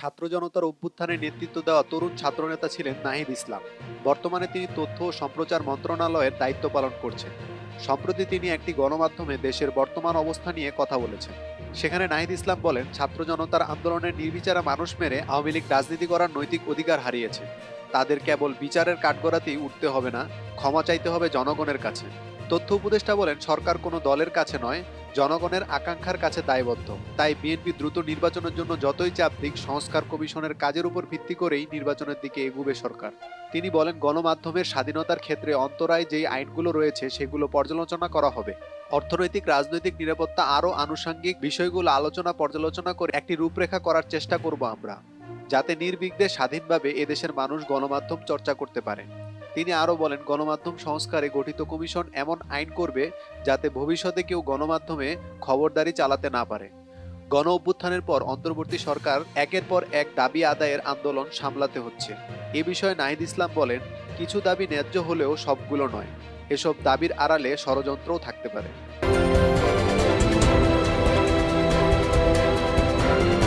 ছাত্র জনতার অভ্যুত্থানে নেতৃত্ব দেওয়া তরুণ ছাত্রনেতা ছিলেন নাহিদ ইসলাম। বর্তমানে তিনি তথ্য ও সম্প্রচার মন্ত্রণালয়ের দায়িত্ব পালন করছেন। সম্প্রতি তিনি একটি গণমাধ্যমে দেশের বর্তমান অবস্থা নিয়ে কথা বলেছেন। সেখানে নাহিদ ইসলাম বলেন, ছাত্র জনতার আন্দোলনের নির্বিচারা মানুষ মেরে আওয়ামী লীগ রাজনীতি করার নৈতিক অধিকার হারিয়েছে। তাদের কেবল বিচারের কাঠগড়াতেই উঠতে হবে না, ক্ষমা চাইতে হবে জনগণের কাছে। তথ্য উপদেষ্টা বলেন, সরকার কোনো দলের কাছে নয় জনগণের আকাঙ্ক্ষার কাছে দায়বদ্ধ। তাই বিএনপি দ্রুত নির্বাচনের জন্য যতই চাপ দিক, সংস্কার কমিশনের কাজের উপর ভিত্তি করেই নির্বাচনের দিকে এগুবে সরকার। তিনি বলেন, গণমাধ্যমের স্বাধীনতার ক্ষেত্রে অন্তরায় যেই আইনগুলো রয়েছে, সেগুলো পর্যালোচনা করা হবে। অর্থনৈতিক, রাজনৈতিক নিরাপত্তা আরও আনুষঙ্গিক বিষয়গুলো আলোচনা পর্যালোচনা করে একটি রূপরেখা করার চেষ্টা করব আমরা, যাতে নির্বিঘ্নে স্বাধীনভাবে এদেশের মানুষ গণমাধ্যম চর্চা করতে পারে। তিনি আরও বলেন, গণমাধ্যম সংস্কারে গঠিত কমিশন এমন আইন করবে যাতে ভবিষ্যতে কেউ গণমাধ্যমে খবরদারি চালাতে না পারে। গণ অভ্যুত্থানের পর অন্তর্বর্তী সরকার একের পর এক দাবি আদায়ের আন্দোলন সামলাতে হচ্ছে। এ বিষয়ে নাহিদ ইসলাম বলেন, কিছু দাবি ন্যায্য হলেও সবগুলো নয়। এসব দাবির আড়ালে ষড়যন্ত্রও থাকতে পারে।